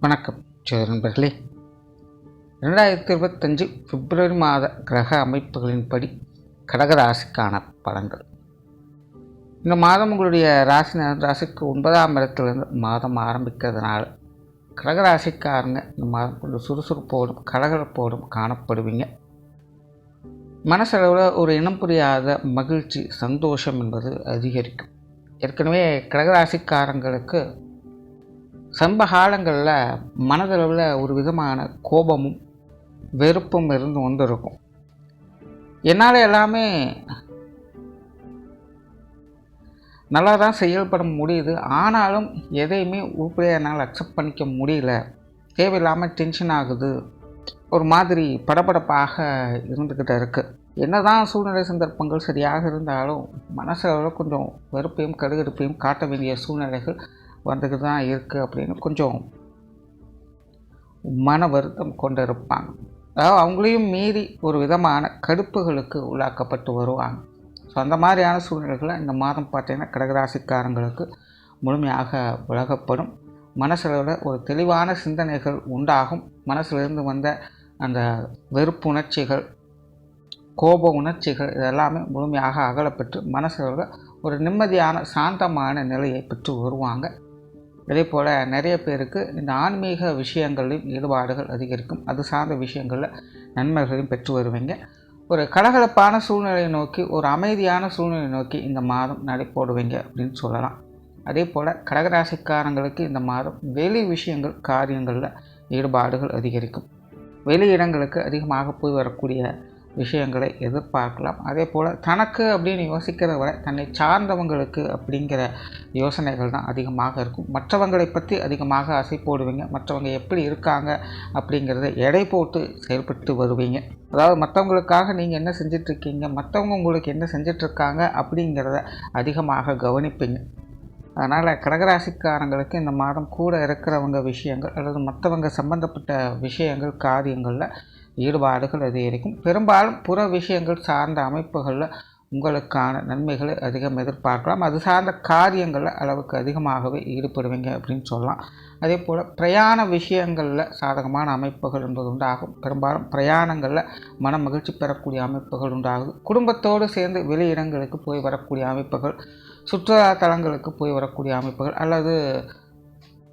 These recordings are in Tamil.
வணக்கம் சரி நண்பர்களே. ரெண்டாயிரத்தி இருபத்தஞ்சு பிப்ரவரி மாத கிரக அமைப்புகளின்படி கடகராசிக்கான பலன்கள். இந்த மாதம் உங்களுடைய ராசி ராசிக்கு ஒன்பதாம் இடத்துலேருந்து மாதம் ஆரம்பிக்கிறதுனால கடகராசிக்காரங்க இந்த மாதம் கொஞ்சம் சுறுசுறுப்போடும் கடகரப்போடும் காணப்படுவீங்க. மனசளவில் ஒரு இனம் புரியாத மகிழ்ச்சி சந்தோஷம் என்பது அதிகரிக்கும். ஏற்கனவே கடகராசிக்காரங்களுக்கு சம்ப காலங்களில் மனதளவில் ஒரு விதமான கோபமும் வெறுப்பும் இருந்து வந்திருக்கும். என்னால் எல்லாமே நல்லா தான் செயல்பட முடியுது. ஆனாலும் எதையுமே உருப்படியாக என்னால் அக்செப்ட் பண்ணிக்க முடியல. தேவையில்லாமல் டென்ஷன் ஆகுது. ஒரு மாதிரி படபடப்பாக இருந்துக்கிட்டு இருக்குது என்ன தான் சூழ்நிலை சந்தர்ப்பங்கள் சரியாக இருந்தாலும் மனசளவில் கொஞ்சம் வெறுப்பையும் கடுகடுப்பையும் காட்ட வேண்டிய சூழ்நிலைகள் வந்துக்கிட்டு தான் இருக்குது அப்படின்னு கொஞ்சம் மன வருத்தம் கொண்டு இருப்பாங்க அதாவது அவங்களையும் மீறி ஒரு விதமான கடுப்புகளுக்கு உள்ளாக்கப்பட்டு வருவாங்க. ஸோ அந்த மாதிரியான சூழ்நிலைகளை இந்த மாதம் பார்த்தீங்கன்னா கடகராசிக்காரங்களுக்கு முழுமையாக விலகப்படும். மனசில் ஒரு தெளிவான சிந்தனைகள் உண்டாகும். மனசிலிருந்து வந்த அந்த வெறுப்பு உணர்ச்சிகள் கோப உணர்ச்சிகள் இதெல்லாமே முழுமையாக அகலப்பெற்று மனசில் ஒரு நிம்மதியான சாந்தமான நிலையை பெற்று வருவாங்க. இதே போல் நிறைய பேருக்கு இந்த ஆன்மீக விஷயங்களையும் ஈடுபாடுகள் அதிகரிக்கும். அது சார்ந்த விஷயங்களில் நன்மைகளையும் பெற்று வருவீங்க. ஒரு கலகலப்பான சூழ்நிலையை நோக்கி ஒரு அமைதியான சூழ்நிலையை நோக்கி இந்த மாதம் நடை போடுவீங்க அப்படின்னு சொல்லலாம். அதே போல் கடகராசிக்காரங்களுக்கு இந்த மாதம் வெளி விஷயங்கள் காரியங்களில் ஈடுபாடுகள் அதிகரிக்கும். வெளி இடங்களுக்கு அதிகமாக போய் வரக்கூடிய விஷயங்களை எதிர்பார்க்கலாம். அதே போல் தனக்கு அப்படின்னு யோசிக்கிறத விட தன்னை சார்ந்தவங்களுக்கு அப்படிங்கிற யோசனைகள் தான் அதிகமாக இருக்கும். மற்றவங்களை பற்றி அதிகமாக அசை போடுவீங்க. மற்றவங்க எப்படி இருக்காங்க அப்படிங்கிறத எடை போட்டு செயல்பட்டு வருவீங்க. அதாவது மற்றவங்களுக்காக நீங்கள் என்ன செஞ்சிட்ருக்கீங்க? மற்றவங்க உங்களுக்கு என்ன செஞ்சிட்ருக்காங்க அப்படிங்கிறத அதிகமாக கவனிப்பீங்க. அதனால் கடகராசிக்காரங்களுக்கு இந்த மாதம் கூட இருக்கிறவங்க விஷயங்கள் அல்லது மற்றவங்க சம்மந்தப்பட்ட விஷயங்கள் காரியங்களில் ஈடுபாடுகள் அதிகரிக்கும். பெரும்பாலும் புற விஷயங்கள் சார்ந்த அமைப்புகளில் உங்களுக்கான நன்மைகளை அதிகம் எதிர்பார்க்கலாம். அது சார்ந்த காரியங்களில் அளவுக்கு அதிகமாகவே ஈடுபடுவீங்க அப்படின்னு சொல்லலாம். அதே போல் பிரயாண விஷயங்களில் சாதகமான அமைப்புகள் என்பது உண்டாகும். பெரும்பாலும் பிரயாணங்களில் மன மகிழ்ச்சி பெறக்கூடிய அமைப்புகள் உண்டாகுது. குடும்பத்தோடு சேர்ந்து வெளியிடங்களுக்கு போய் வரக்கூடிய அமைப்புகள் சுற்றுலா தலங்களுக்கு போய் வரக்கூடிய அமைப்புகள் அல்லது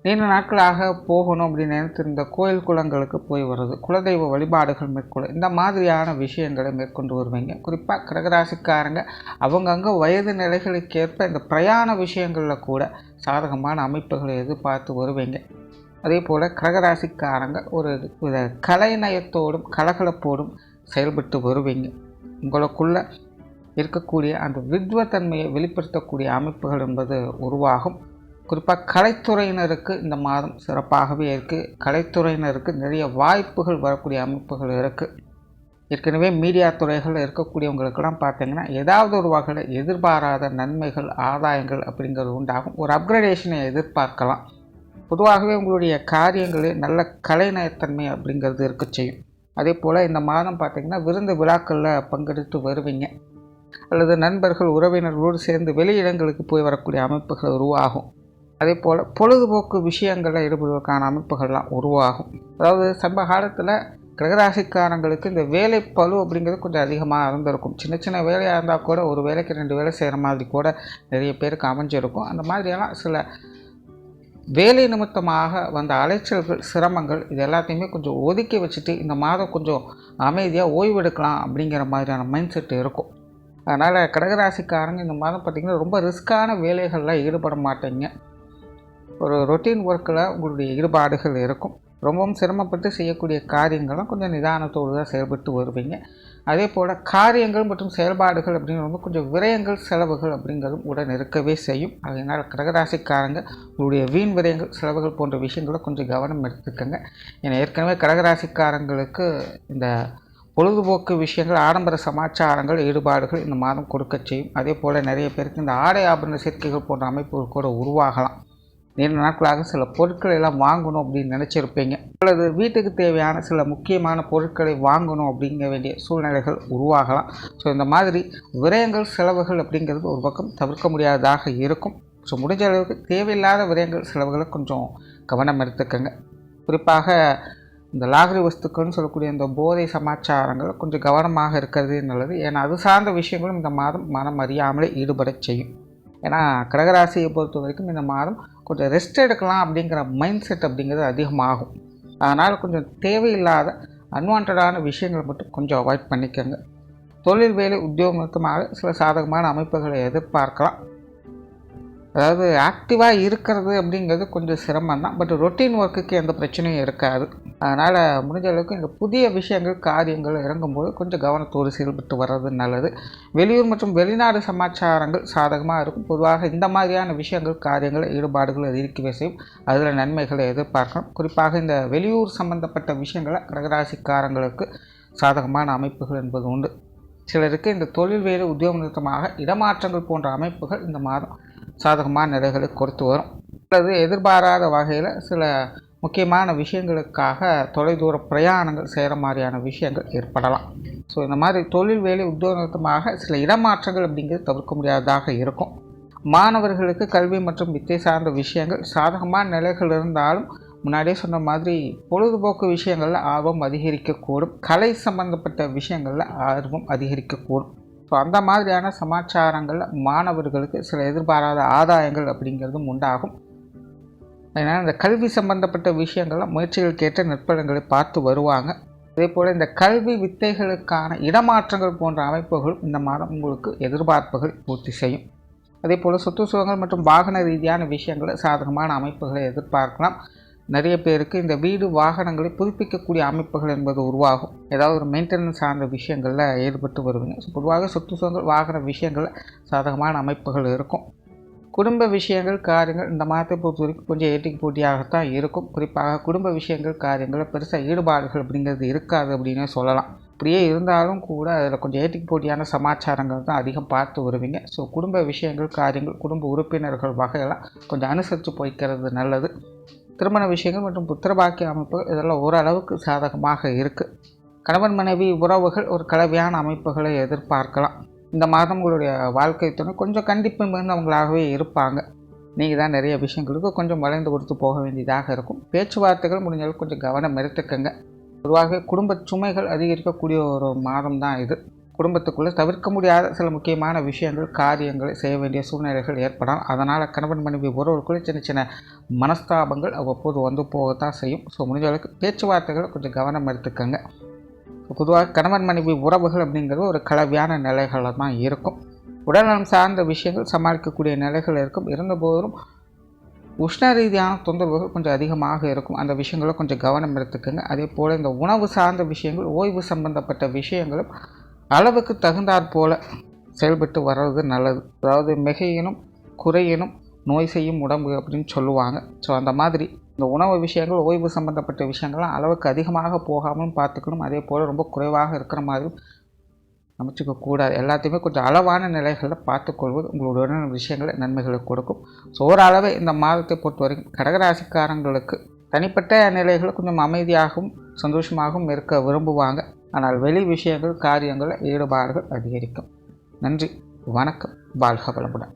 நீண்ட நாட்களாக போகணும் அப்படின்னு நினைத்திருந்த கோயில் குளங்களுக்கு போய் வருது. குலதெய்வ வழிபாடுகள் மேற்கொள்ள இந்த மாதிரியான விஷயங்களை மேற்கொண்டு வருவீங்க. குறிப்பாக கிரகராசிக்காரங்க அவங்கவுங்க வயது நிலைகளுக்கேற்ப இந்த பிரயாண விஷயங்களில் கூட சாதகமான அமைப்புகளை எதிர்பார்த்து வருவீங்க. அதே போல் கிரகராசிக்காரங்க ஒரு வித கலைநயத்தோடும் கலகலப்போடும் செயல்பட்டு வருவீங்க. உங்களுக்குள்ள இருக்கக்கூடிய அந்த வித்வத்தன்மையை வெளிப்படுத்தக்கூடிய அமைப்புகள் என்பது உருவாகும். குறிப்பாக கலைத்துறையினருக்கு இந்த மாதம் சிறப்பாகவே இருக்குது கலைத்துறையினருக்கு நிறைய வாய்ப்புகள் வரக்கூடிய அமைப்புகள் இருக்குது ஏற்கனவே மீடியா துறைகளில் இருக்கக்கூடியவங்களுக்கெல்லாம் பார்த்தீங்கன்னா ஏதாவது ஒரு வகையில் எதிர்பாராத நன்மைகள் ஆதாயங்கள் அப்படிங்கிறது உண்டாகும். ஒரு அப்கிரேடேஷனை எதிர்பார்க்கலாம். பொதுவாகவே உங்களுடைய காரியங்களில் நல்ல கலைநயத்தன்மை அப்படிங்கிறது இருக்க செய்யும். அதே போல் இந்த மாதம் பார்த்திங்கன்னா விருந்து விழாக்களில் பங்கெடுத்து வருவீங்க. அல்லது நண்பர்கள் உறவினர்களோடு சேர்ந்து வெளியிடங்களுக்கு போய் வரக்கூடிய அமைப்புகள் உருவாகும். அதே போல் பொழுதுபோக்கு விஷயங்களில் ஈடுபடுவதற்கான அமைப்புகள்லாம் உருவாகும். அதாவது சம்ப காலத்தில் கிரகராசிக்காரங்களுக்கு இந்த வேலை பழு அப்படிங்கிறது கொஞ்சம் அதிகமாக இருந்திருக்கும். சின்ன சின்ன வேலையாக இருந்தால் கூட ஒரு வேலைக்கு ரெண்டு வேலை செய்கிற மாதிரி கூட நிறைய பேருக்கு அமைஞ்சிருக்கும். அந்த மாதிரியெல்லாம் சில வேலை நிமித்தமாக வந்த அலைச்சல்கள் சிரமங்கள் இது எல்லாத்தையுமே கொஞ்சம் ஒதுக்கி வச்சுட்டு இந்த மாதம் கொஞ்சம் அமைதியாக ஓய்வெடுக்கலாம் அப்படிங்கிற மாதிரியான மைண்ட் செட் இருக்கும். அதனால் கடகராசிக்காரங்க இந்த மாதம் பார்த்திங்கன்னா ரொம்ப ரிஸ்க்கான வேலைகளில் ஈடுபட மாட்டேங்க. ஒரு ரொட்டீன் ஒர்க்கில் உங்களுடைய ஈடுபாடுகள் இருக்கும். ரொம்பவும் சிரமப்பட்டு செய்யக்கூடிய காரியங்களும் கொஞ்சம் நிதானத்தோடு தான் செயல்பட்டு வருவீங்க. அதே போல் காரியங்கள் மற்றும் செயல்பாடுகள் அப்படிங்கிறது கொஞ்சம் விரயங்கள் செலவுகள் அப்படிங்கிறதும் உடன் இருக்கவே செய்யும். அதனால் கடகராசிக்காரங்க உங்களுடைய வீண் விரயங்கள் செலவுகள் போன்ற விஷயங்களை கொஞ்சம் கவனம் எடுத்துக்கோங்க. ஏன்னா ஏற்கனவே கடகராசிக்காரங்களுக்கு இந்த பொழுதுபோக்கு விஷயங்கள் ஆடம்பர சமாச்சாரங்கள் ஈடுபாடுகள் இந்த மாதம் கொடுக்க செய்யும். அதே போல் நிறைய பேருக்கு இந்த ஆடை ஆபரண சேர்க்கைகள் போன்ற அமைப்புகள் கூட உருவாகலாம். நீண்ட நாட்களாக சில பொருட்களை எல்லாம் வாங்கணும் அப்படின்னு நினச்சிருப்பீங்க. அல்லது வீட்டுக்கு தேவையான சில முக்கியமான பொருட்களை வாங்கணும் அப்படிங்க வேண்டிய சூழ்நிலைகள் உருவாகலாம். ஸோ இந்த மாதிரி விரயங்கள் செலவுகள் அப்படிங்கிறது ஒரு பக்கம் தவிர்க்க முடியாததாக இருக்கும். ஸோ முடிஞ்ச அளவுக்கு தேவையில்லாத விரயங்கள் செலவுகளை கொஞ்சம் கவனம் எடுத்துக்கோங்க. குறிப்பாக இந்த லாகரி வஸ்துக்கள்னு சொல்லக்கூடிய இந்த போதை சமாச்சாரங்கள் கொஞ்சம் கவனமாக இருக்கிறது நல்லது. ஏன்னா அது சார்ந்த விஷயங்களும் இந்த மாதம் மனம் அறியாமலே ஈடுபட செய்யும். ஏன்னா கடகராசியை பொறுத்த வரைக்கும் இந்த மாதம் கொஞ்சம் ரெஸ்ட் எடுக்கலாம் அப்படிங்கிற மைண்ட் செட் அப்படிங்கிறது அதிகமாகும். அதனால் கொஞ்சம் தேவையில்லாத அன்வான்டான விஷயங்களை மட்டும் கொஞ்சம் அவாய்ட் பண்ணிக்கோங்க. தொழில் வேலை உத்தியோகமாக சில சாதகமான அமைப்புகளை எதிர்பார்க்கலாம். அதாவது ஆக்டிவாக இருக்கிறது அப்படிங்கிறது கொஞ்சம் சிரமம் தான் பட் ரொட்டீன் ஒர்க்குக்கு எந்த பிரச்சனையும் இருக்காது. அதனால் முடிஞ்ச அளவுக்கு இந்த புதிய விஷயங்கள் காரியங்கள் இறங்கும்போது கொஞ்சம் கவனத்தோடு செயல்பட்டு வர்றது நல்லது. வெளியூர் மற்றும் வெளிநாடு சமாச்சாரங்கள் சாதகமாக இருக்கும். பொதுவாக இந்த மாதிரியான விஷயங்கள் காரியங்கள் ஈடுபாடுகள் இருக்கவே செய்யும். அதில் நன்மைகளை எதிர்பார்க்கணும் குறிப்பாக இந்த வெளியூர் சம்பந்தப்பட்ட விஷயங்களை கடகராசிக்காரங்களுக்கு சாதகமான அமைப்புகள் என்பது உண்டு. சிலருக்கு இந்த தொழில் வேறு உத்தியோக நிறுத்தமாக இடமாற்றங்கள் போன்ற அமைப்புகள் இந்த மாதம் சாதகமான நிலைகளை கொடுத்து வரும். அல்லது எதிர்பாராத வகையில் சில முக்கியமான விஷயங்களுக்காக தொலைதூர பிரயாணங்கள் செய்கிற மாதிரியான விஷயங்கள் ஏற்படலாம். ஸோ இந்த மாதிரி தொழில் வேலை உத்தியோகமாக சில இடமாற்றங்கள் அப்படிங்கிறது தவிர்க்க முடியாததாக இருக்கும். மாணவர்களுக்கு கல்வி மற்றும் வித்தை சார்ந்த விஷயங்கள் சாதகமான நிலைகள் இருந்தாலும் முன்னாடியே சொன்ன மாதிரி பொழுதுபோக்கு விஷயங்களில் ஆர்வம் அதிகரிக்கக்கூடும். கலை சம்பந்தப்பட்ட விஷயங்களில் ஆர்வம் அதிகரிக்கக்கூடும். ஸோ அந்த மாதிரியான சமாச்சாரங்களில் மாணவர்களுக்கு சில எதிர்பாராத ஆதாயங்கள் அப்படிங்கிறதும் உண்டாகும். அதனால் இந்த கல்வி சம்பந்தப்பட்ட முயற்சிகள் முயற்சிகளுக்கேற்ற நற்பலன்களை பார்த்து வருவாங்க. அதே போல் இந்த கல்வி வித்தைகளுக்கான இடமாற்றங்கள் போன்ற அமைப்புகளும் இந்த மாதம் உங்களுக்கு எதிர்பார்ப்புகள் பூர்த்தி செய்யும். அதே போல் சொத்து சுகங்கள் மற்றும் வாகன ரீதியான விஷயங்களை சாதகமான அமைப்புகளை எதிர்பார்க்கலாம். நிறைய பேருக்கு இந்த வீடு வாகனங்களை புதுப்பிக்கக்கூடிய அமைப்புகள் என்பது உருவாகும். ஏதாவது ஒரு மெயின்டெனன்ஸ் சார்ந்த விஷயங்களில் ஈடுபட்டு வருவீங்க. ஸோ பொதுவாக சொத்து சுகங்கள் வாகன விஷயங்களில் சாதகமான அமைப்புகள் இருக்கும். குடும்ப விஷயங்கள் காரியங்கள் இந்த மாதத்தை பொறுத்த வரைக்கும் கொஞ்சம் ஏட்டிக்கு போட்டியாகத்தான் இருக்கும். குறிப்பாக குடும்ப விஷயங்கள் காரியங்களில் பெருசாக ஈடுபாடுகள் அப்படிங்கிறது இருக்காது அப்படின்னு சொல்லலாம். அப்படியே இருந்தாலும் கூட அதில் கொஞ்சம் ஏட்டிக்கு போட்டியான சமாச்சாரங்கள் தான் அதிகம் பார்த்து வருவீங்க. ஸோ குடும்ப விஷயங்கள் காரியங்கள் குடும்ப உறுப்பினர்கள் வகையெல்லாம் கொஞ்சம் அனுசரித்து போய்க்கிறது நல்லது. திருமண விஷயங்கள் மற்றும் புத்திரபாக்கிய அமைப்பு இதெல்லாம் ஓரளவுக்கு சாதகமாக இருக்குது கணவன் மனைவி உறவுகள் ஒரு கலவையான அமைப்புகளை எதிர்பார்க்கலாம். இந்த மாதம் உங்களுடைய வாழ்க்கை துணை கொஞ்சம் கண்டிப்பு மிகுந்தவங்களாகவே இருப்பாங்க. நீங்கள் தான் நிறைய விஷயங்களுக்கு கொஞ்சம் வளைந்து கொடுத்து போக வேண்டியதாக இருக்கும். பேச்சுவார்த்தைகள் முடிஞ்சளவுக்கு கொஞ்சம் கவனம் எடுத்துக்கங்க. பொதுவாக குடும்ப சுமைகள் அதிகரிக்கக்கூடிய ஒரு மாதம் தான் இது. குடும்பத்துக்குள்ளே தவிர்க்க முடியாத சில முக்கியமான விஷயங்கள் காரியங்களை செய்ய வேண்டிய சூழ்நிலைகள் ஏற்படலாம். அதனால் கணவன் மனைவி உறவுக்குள்ளே சின்ன சின்ன மனஸ்தாபங்கள் அவ்வப்போது வந்து போகத்தான் செய்யும். ஸோ முடிஞ்ச அளவுக்கு பேச்சுவார்த்தைகளை கொஞ்சம் கவனம் எடுத்துக்கோங்க. பொதுவாக கணவன் மனைவி உறவுகள் அப்படிங்கிறது ஒரு கலவையான நிலைகளில் தான் இருக்கும் உடல்நலம் சார்ந்த விஷயங்கள் சமாளிக்கக்கூடிய நிலைகள் இருக்கும். இருந்தபோதும் உஷ்ண ரீதியான தொந்தரவுகள் கொஞ்சம் அதிகமாக இருக்கும். அந்த விஷயங்களை கொஞ்சம் கவனம் எடுத்துக்கோங்க. அதே போல் இந்த உணவு சார்ந்த விஷயங்கள் ஓய்வு சம்பந்தப்பட்ட விஷயங்களும் அளவுக்கு தகுந்தாற் போல் செயல்பட்டு வர்றது நல்லது. அதாவது மிகையினும் குறையினும் நோய் செய்யும் உடம்பு அப்படின்னு சொல்லுவாங்க. ஸோ அந்த மாதிரி இந்த உணவு விஷயங்கள் ஓய்வு சம்மந்தப்பட்ட விஷயங்கள்லாம் அளவுக்கு அதிகமாக போகாமலும் பார்த்துக்கணும். அதே போல் ரொம்ப குறைவாக இருக்கிற மாதிரி அமைச்சிக்கக்கூடாது எல்லாத்தையுமே கொஞ்சம் அளவான நிலைகளில் பார்த்துக்கொள்வது உங்களுடைய விஷயங்களை நன்மைகளை கொடுக்கும். ஸோ ஓரளவு இந்த மாதத்தை பொறுத்த வரைக்கும் கடகராசிக்காரங்களுக்கு தனிப்பட்ட நிலைகள் கொஞ்சம் அமைதியாகவும் சந்தோஷமாகவும் இருக்க விரும்புவாங்க. ஆனால் வெளி விஷயங்கள் காரியங்களில் ஈடுபாடுகள் அதிகரிக்கும். நன்றி வணக்கம். பால்க வளமுடன்.